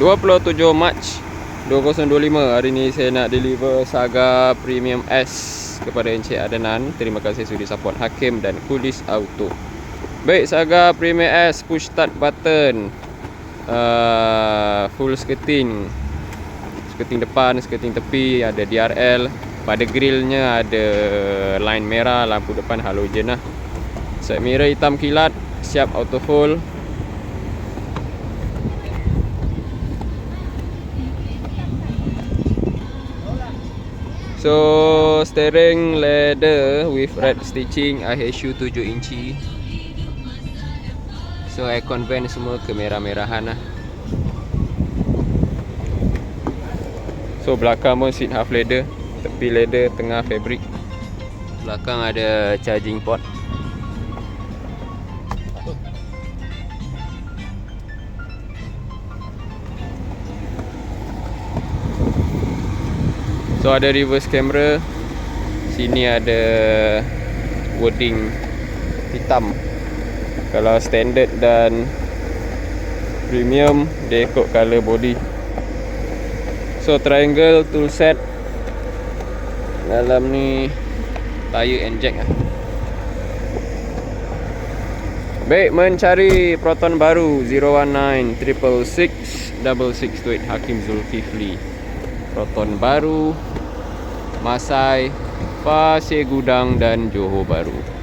27 Mac 2025 Hari ni saya nak deliver Saga Premium S Kepada Encik Adenan Terima kasih sudi support Hakim dan Kulis Auto. Baik Saga Premium S Push start button. Uh, Full skirting Skirting depan, skirting tepi Ada DRL Pada grillnya ada line merah Lampu depan halogen lah. Side mirror hitam kilat Siap auto hold So steering leather with red stitching IHU 7 inci. So aircon vent semua kemerah-merahan lah. So belakang pun seat half leather Tepi leather, tengah fabric. Belakang ada charging port So ada reverse camera. Sini ada wording hitam. Kalau standard dan premium Dia ikut color body. So triangle tool set. Dalam ni Tire and jack lah. Baik mencari Proton baru. 019 666 6628 Hakim Zulkifli. Proton baru Masai Pasir Gudang dan Johor Baru